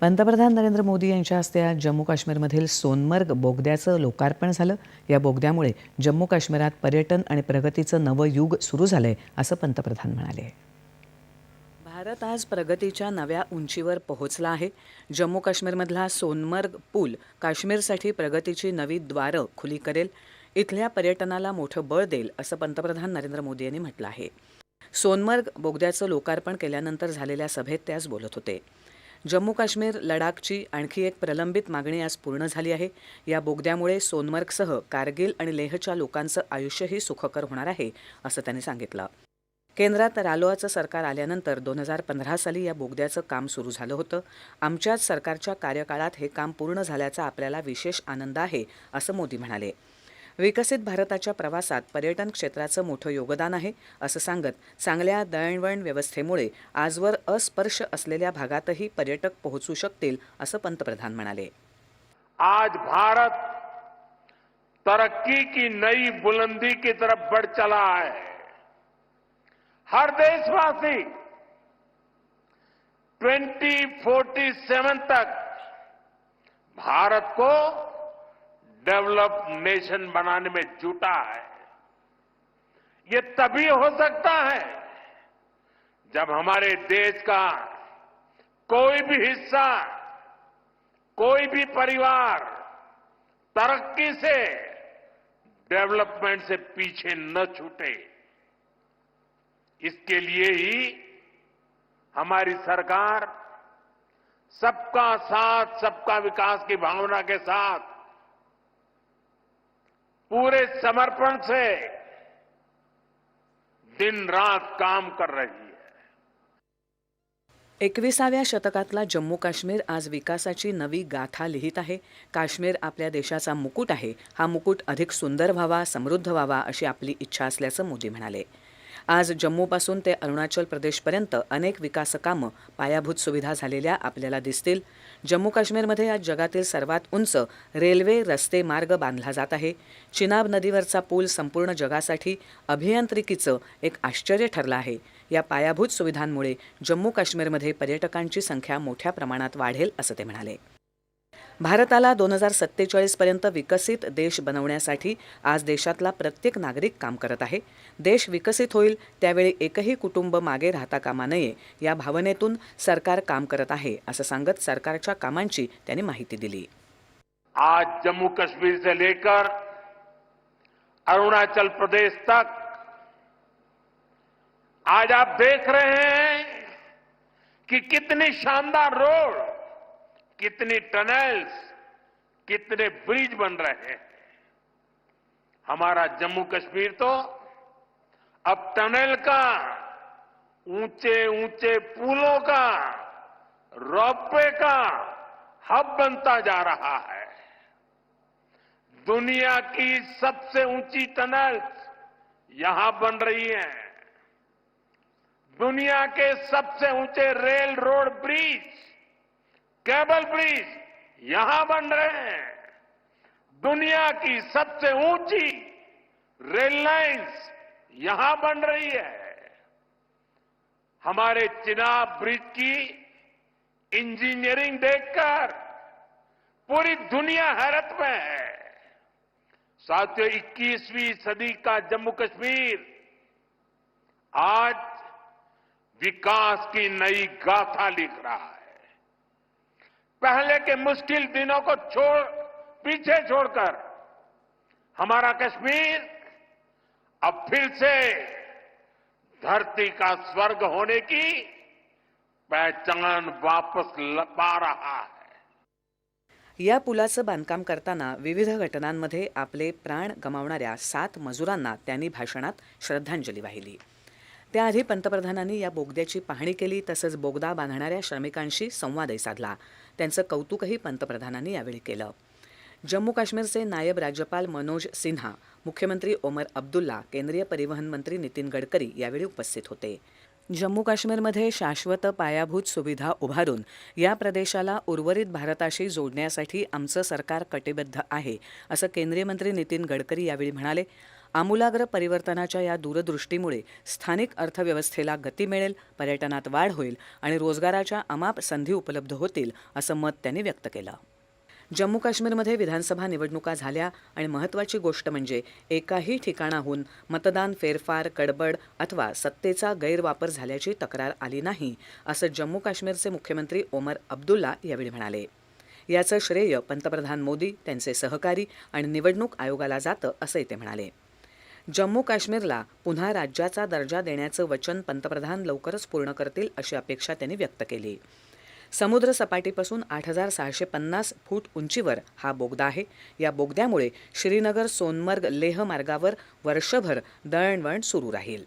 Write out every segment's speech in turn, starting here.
पंतप्रधान नरेंद्र मोदी यांच्या हस्ते आज जम्मू काश्मीरमधील सोनमर्ग बोगद्याचं लोकार्पण झालं. या बोगद्यामुळे जम्मू काश्मीरात पर्यटन आणि प्रगतीचं नवं युग सुरू झालंय असं पंतप्रधान म्हणाले. भारत आज प्रगतीच्या नव्या उंचीवर पोहोचला आहे. जम्मू काश्मीरमधला सोनमर्ग पूल काश्मीरसाठी प्रगतीची नवी द्वारं खुली करेल. इथल्या पर्यटनाला मोठं बळ देईल असं पंतप्रधान नरेंद्र मोदी यांनी म्हटलं आहे. सोनमर्ग बोगद्याचं लोकार्पण केल्यानंतर झालेल्या सभेत ते आज बोलत होते. जम्मू काश्मीर लडाखची आणखी एक प्रलंबित मागणी आज पूर्ण झाली आहे. या बोगद्यामुळे सोनमर्गसह कारगिल आणि लेहच्या लोकांचं आयुष्यही सुखकर होणार आहे असं त्यांनी सांगितलं. केंद्रात रालोआचं सरकार आल्यानंतर दोन हजार पंधरा साली या बोगद्याचं काम सुरू झालं होतं. आमच्याच सरकारच्या कार्यकाळात हे काम पूर्ण झाल्याचा आपल्याला विशेष आनंद आहे असं मोदी म्हणाले. विकसित भारताच्या प्रवासात पर्यटन क्षेत्राचं मोठं योगदान आहे असं सांगत चांगल्या दळणवळण व्यवस्थेमुळे आजवर अस्पर्श असलेल्या भागातही पर्यटक पोहोचू शकतील असं पंतप्रधान म्हणाले. आज भारत तरक्की की नई बुलंदी की तरफ बढ़ चला है। हर देशवासी 2047 तक भारत को डेवलप नेशन बनाने में जुटा है। ये तभी हो सकता है जब हमारे देश का कोई भी हिस्सा, कोई भी परिवार तरक्की से डेवलपमेंट से पीछे न छूटे। इसके लिए ही हमारी सरकार सबका साथ, सबका विकास की भावना के साथ पूरे समर्पण से दिन रात काम कर रही है। एकविसाव्या शतकातला जम्मू काश्मीर आज विकासाची नवी गाथा लिहित आहे. काश्मीर आपल्या देशाचा मुकुट आहे. हा मुकुट अधिक सुंदर व्हावा समृद्ध व्हावा अशी आपली इच्छा असल्याचं मोदी म्हणाले. आज जम्मूपासून ते अरुणाचल प्रदेशपर्यंत अनेक विकासकामं पायाभूत सुविधा झालेल्या आपल्याला दिसतील. जम्मू काश्मीरमध्ये आज जगातील सर्वात उंच रेल्वे रस्ते मार्ग बांधला जात आहे. चिनाब नदीवरचा पूल संपूर्ण जगासाठी अभियांत्रिकीचं एक आश्चर्य ठरलं आहे. या पायाभूत सुविधांमुळे जम्मू काश्मीरमध्ये पर्यटकांची संख्या मोठ्या प्रमाणात वाढेल असं ते म्हणाले. भारताला दोन हजार सत्तेचाळीसपर्यंत विकसित देश बनवण्यासाठी आज देशातला प्रत्येक नागरिक काम करत आहे. देश विकसित होईल त्यावेळी एकही कुटुंब मागे राहता कामा नये या भावनेतून सरकार काम करत आहे असं सांगत सरकारच्या कामांची त्यांनी माहिती दिली. आज जम्मू कश्मीर से लेकर अरुणाचल प्रदेश तक आज आप देख रहे हैं कि कितनी शानदार रोड कितनी टनल्स कितने ब्रिज बन रहे हैं। हमारा जम्मू कश्मीर तो अब टनल का ऊँचे ऊँचे पुलों का, रोपवे का हब बनता जा रहा है। दुनिया की सबसे ऊँची टनल्स यहाँ बन रही है। दुनिया के सबसे ऊँचे rail road bridge cable bridge यहाँ बन रहे हैं। दुनिया की सबसे ऊँची रेल लाइंस यहाँ बन रही है। हमारे चिनाब ब्रिज की इंजीनियरिंग देखकर पूरी दुनिया हैरत में है। साथियों 21वीं सदी का जम्मू कश्मीर आज विकास की नई गाथा लिख रहा है। पहले के मुश्किल दिनों को छोड़ पीछे छोड़कर हमारा कश्मीर अब फिर से धरती का स्वर्ग होने की पहचान वापस पा रहा है। या पुलाचं बांधकाम करताना विविध घटनांमध्ये आपले प्राण गमावणाऱ्या सात मजुरांना त्यांनी भाषणात श्रद्धांजली वाहिली. त्याआधी पंतप्रधानांनी या बोगद्याची पाहणी केली तसंच बोगदा बांधणाऱ्या श्रमिकांशी संवादही साधला. त्यांचं कौतुकही पंतप्रधानांनी यावेळी केलं. जम्मू काश्मीरचे नायब राज्यपाल मनोज सिन्हा मुख्यमंत्री ओमर अब्दुल्ला केंद्रीय परिवहन मंत्री नितीन गडकरी यावेळी उपस्थित होते. जम्मू काश्मीरमध्ये शाश्वत पायाभूत सुविधा उभारून या प्रदेशाला उर्वरित भारताशी जोडण्यासाठी आमचं सरकार कटिबद्ध आहे असं केंद्रीय मंत्री नितीन गडकरी यावेळी म्हणाले. आमूलाग्र परिवर्तनाच्या या दूरदृष्टीमुळे स्थानिक अर्थव्यवस्थेला गती मिळेल पर्यटनात वाढ होईल आणि रोजगाराच्या अमाप संधी उपलब्ध होतील असं मत त्यांनी व्यक्त केलं. जम्मू काश्मीरमध्ये विधानसभा निवडणुका झाल्या आणि महत्त्वाची गोष्ट म्हणजे एकाही ठिकाणाहून मतदान फेरफार कडबड अथवा सत्तेचा गैरवापर झाल्याची तक्रार आली नाही असं जम्मू काश्मीरचे मुख्यमंत्री ओमर अब्दुल्ला यावेळी म्हणाले. याचं श्रेय पंतप्रधान मोदी त्यांचे सहकारी आणि निवडणूक आयोगाला जातं असंही ते म्हणाले. जम्मू काश्मीरला पुन्हा राज्याचा दर्जा देण्याचं वचन पंतप्रधान लवकरच पूर्ण करतील अशी अपेक्षा त्यांनी व्यक्त केली. समुद्र सपाटीपासून आठ हजार सहाशे पन्नास फूट उंचीवर हा बोगदा आहे. या बोगद्यामुळे श्रीनगर सोनमर्ग लेह मार्गावर वर्षभर दळणवळण सुरू राहील.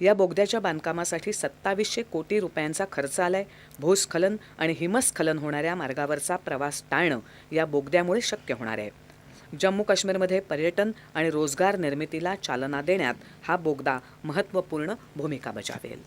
या बोगद्याच्या बांधकामासाठी सत्तावीसशे कोटी रुपयांचा खर्च आलाय. भूस्खलन आणि हिमस्खलन होणाऱ्या मार्गावरचा प्रवास टाळणं या बोगद्यामुळे शक्य होणार आहे. जम्मू काश्मीरमध्ये पर्यटन आणि रोजगार निर्मितीला चालना देण्यात हा बोगदा महत्त्वपूर्ण भूमिका बजावेल.